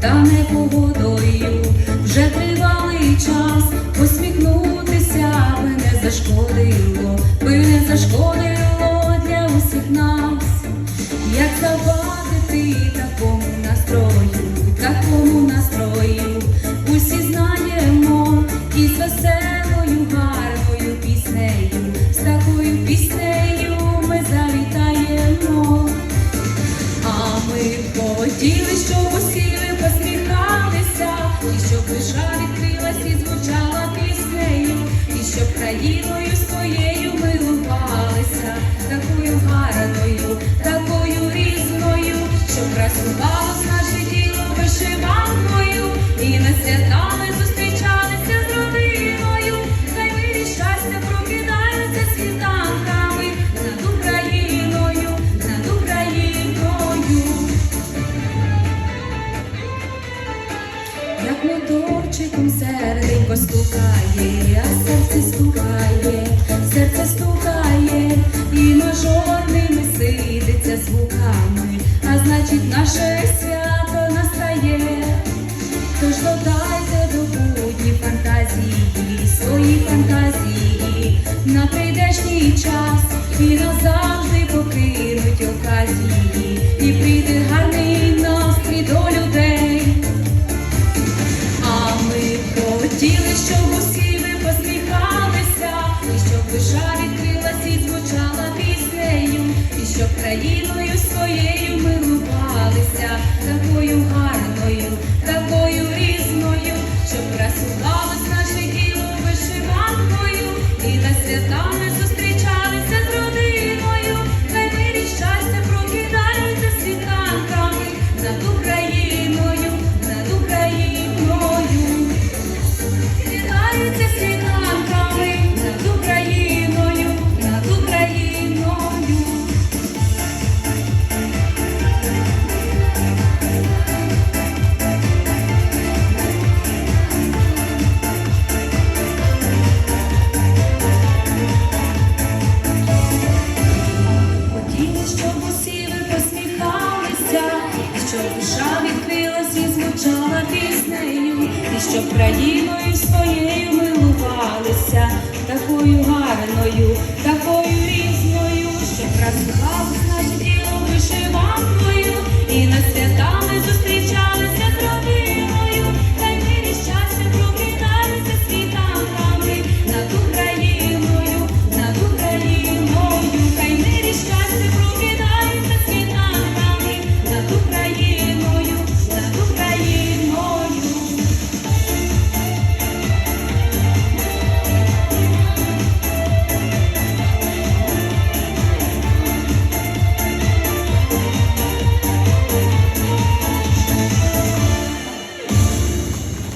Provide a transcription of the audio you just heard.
та не погодою. Вже тривалий час посміхнутися би не зашкодило, би не зашкодило для усіх нас. Як завадити такому настрою, такому настрою, усі знаємо і з веселою, гарною піснею, з такою піснею ми завітаємо. А ми хотіли, щоб усі і щоб душа відкрилась і звучала піснею, і щоб країною своєю милувалися, такою гарною, такою різною, щоб красувалось наше тіло вишиванкою, і на свята моторчиком серденько стукає, а серце стукає, серце стукає, і мажорними сидиться звуками, а значить наше свято настає. Тож додайте до будні фантазії, свої фантазії. На прийдешній час і назавжди покинуть оказії, і прийде гарний щоб країною своєю милувалися, такою гарною, щоб країною своєю милувалися, такою гарною,